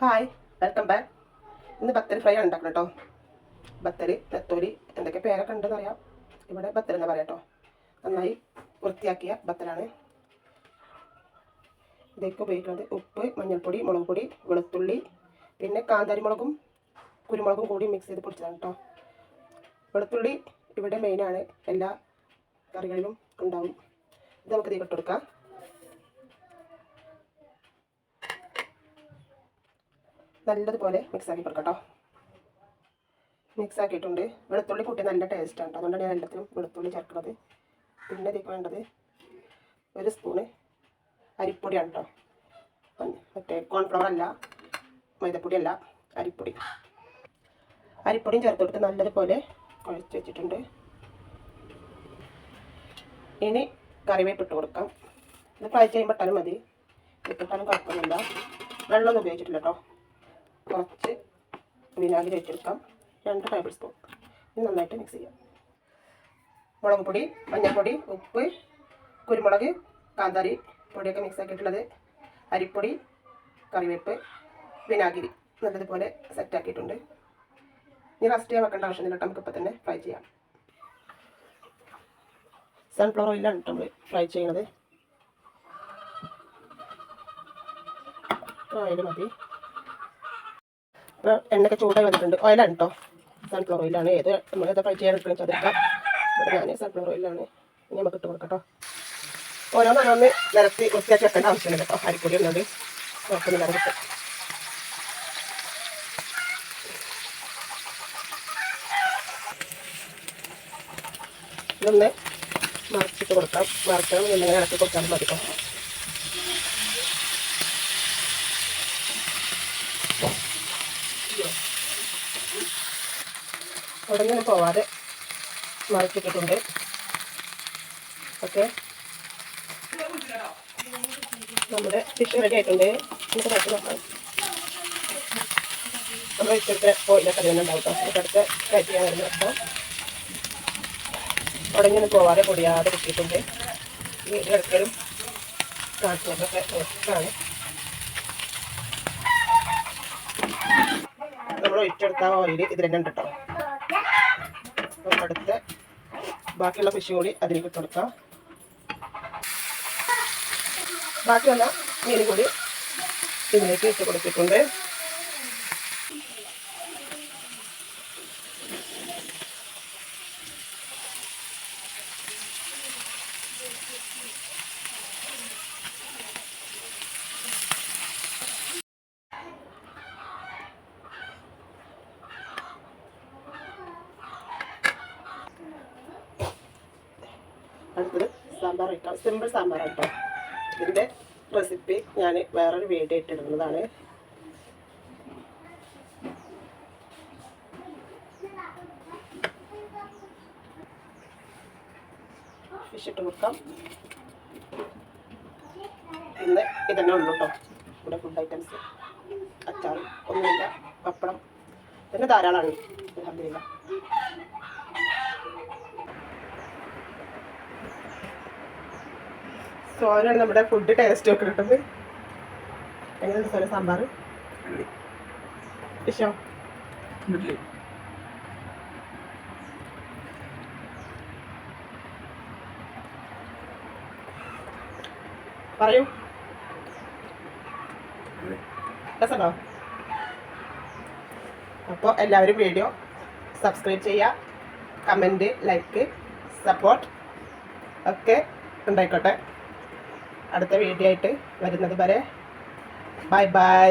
Hi welcome back ഇന്ന് ബത്തൽ fry ആണ് ഉണ്ടാക്കണം കേട്ടോ ബത്തൽ നെത്തോലി എന്തൊക്കെ പേരൊക്കെ ഉണ്ടെന്ന് അറിയാം. ഇവിടെ ബത്തൽ എന്ന് പറയാം കേട്ടോ നന്നായി വൃത്തിയാക്കിയ ബത്തലാണ്. ഇതൊക്കെ ഉപയോഗിക്കുന്നത് ഉപ്പ് മഞ്ഞൾപ്പൊടി മുളക് പൊടി വെളുത്തുള്ളി പിന്നെ കാന്താരി മുളകും കുരുമുളകും കൂടി മിക്സ് ചെയ്ത് പൊടിച്ചതാണ് കേട്ടോ വെളുത്തുള്ളി ഇവിടെ മെയിനാണ് എല്ലാ കറികളിലും ഉണ്ടാവും. ഇത് നമുക്ക് തീ കൊടുക്കാം. നല്ലതുപോലെ മിക്സ് ആക്കി കൊടുക്കാം കേട്ടോ മിക്സ് ആക്കിയിട്ടുണ്ട്. വെളുത്തുള്ളി കൂട്ടി നല്ല ടേസ്റ്റാണ് കേട്ടോ അതുകൊണ്ടാണ് ഞാൻ എല്ലാത്തിനും വെളുത്തുള്ളി ചേർക്കുന്നത്. പിന്നെ ഇതിലേക്ക് വേണ്ടത് ഒരു സ്പൂണ് അരിപ്പൊടിയാണ് കേട്ടോ മറ്റേ കോൺഫ്ലവർ അല്ല മൈദപ്പൊടി അല്ല അരിപ്പൊടി. അരിപ്പൊടിയും ചേർത്ത് കൊടുത്ത് നല്ലതുപോലെ കുഴച്ച് വെച്ചിട്ടുണ്ട്. ഇനി കറിവേപ്പ് ഇട്ട് കൊടുക്കാം. ഇത് ഫ്രൈ ചെയ്യുമ്പോൾ ഇട്ടാലും മതി. ഇട്ടിട്ടാലും കുഴപ്പമൊന്നുമില്ല. വെള്ളമൊന്നും ഉപയോഗിച്ചിട്ടില്ല കേട്ടോ കുറച്ച് വിനാഗിരി ഇട്ടെടുക്കാം രണ്ട് ടേബിൾ സ്പൂൺ ഇത് നന്നായിട്ട് മിക്സ് ചെയ്യാം. മുളക് പൊടി മഞ്ഞൾപ്പൊടി ഉപ്പ് കുരുമുളക് കാന്താരി പൊടിയൊക്കെ മിക്സ് ആക്കിയിട്ടുള്ളത്. അരിപ്പൊടി കറിവേപ്പ് വിനാഗിരി നല്ലതുപോലെ സെറ്റാക്കിയിട്ടുണ്ട് ഇനി റസ്റ്റ് ചെയ്യാൻ വെക്കേണ്ട ആവശ്യമില്ല കേട്ടോ നമുക്ക് ഇപ്പം തന്നെ ഫ്രൈ ചെയ്യാം. സൺഫ്ലവർ ഓയിലാണ് നമ്മൾ ഫ്രൈ ചെയ്യണത്. ഓയിൽ മതി. ഇപ്പോൾ എണ്ണയൊക്കെ ചൂടായി വന്നിട്ടുണ്ട്. ഓയിലാണ് കേട്ടോ സൺഫ്ലവർ ഓയിലാണ് ഏത് നമ്മൾ ഏതാ ഫ്രൈ ചെയ്യാൻ എടുക്കണം ചതെടുക്കാം ഇവിടെ ഞാൻ സൺഫ്ലവർ ഓയിലാണ് ഇനി നമുക്ക് ഇട്ട് കൊടുക്കാം കേട്ടോ ഓരോന്നോരോന്ന് നിരത്തി വൃത്തിയാക്കി വെക്കേണ്ട ആവശ്യമില്ല കേട്ടോ അരിപ്പൊടി ഒന്നുകൊണ്ട് കുഴപ്പമില്ല കിട്ടും ഇതൊന്ന് മറച്ചിട്ട് കൊടുക്കാം. മറക്കണം ഇങ്ങനെ ഇളക്കി കൊടുക്കാൻ മതി കേട്ടോ ഉടനെ പോവാതെ മറച്ചിട്ടിട്ടുണ്ട്. ഓക്കെ. നമ്മുടെ ഫിഷ് റെഡി ആയിട്ടുണ്ട്. നമ്മൾ ഇഷ്ടത്തെ ഓയിലൊക്കെ നമുക്ക് അടുത്ത് ഫ്രൈ ചെയ്യാൻ വരുന്ന അപ്പം ഉടങ്ങനെ പോവാതെ പൊടിയാതെ കിട്ടിയിട്ടുണ്ട് ഈ ഇടയ്ക്കലും കാണിച്ചതൊക്കെ ഇഷ്ടമാണ് നമ്മൾ ഒഴിച്ചെടുത്ത ഓയിൽ ഇത് തന്നെ ഉണ്ട് അപ്പം അടുത്ത് ബാക്കിയുള്ള ഫിഷ് കൂടി അതിലേക്ക് ഇട്ട് കൊടുക്കാം. ബാക്കിയുള്ള മീൻ കൂടി ഇതിലേക്ക് ഇട്ട് കൊടുത്തിട്ടുണ്ട്. അടുത്തത് സാമ്പാർ വയ്ക്കാം സിമ്പിൾ സാമ്പാർ ഐറ്റം. ഇതിന്റെ റെസിപ്പി ഞാൻ വേറൊരു വീഡിയോ ഇട്ടിടുന്നതാണ്. ഫിഷ് ഇട്ട് കൊടുക്കാം. ഇന്ന് ഇതന്നെ ഉള്ളൂ കേട്ടോ ഇവിടെ ഫുഡ് ഐറ്റംസ് അച്ചാർ ഒന്നുമില്ല പപ്പടം. പിന്നെ ധാരാളമാണ് അലഹമില്ല സോനാണ് നമ്മുടെ ഫുഡ് ടേസ്റ്റ് ഒക്കെ കിട്ടുന്നത്. എങ്ങനെയുണ്ട് സോന സാമ്പാർ ഇഷ്ടം പറയൂ. രസമുണ്ടോ അപ്പോൾ എല്ലാവരും വീഡിയോ സബ്സ്ക്രൈബ് ചെയ്യുക കമന്റ് ലൈക്ക് സപ്പോർട്ട് ഒക്കെ ഉണ്ടായിക്കോട്ടെ. അടുത്ത വീഡിയോ ആയിട്ട് വരുന്നത് വരെ. Bye bye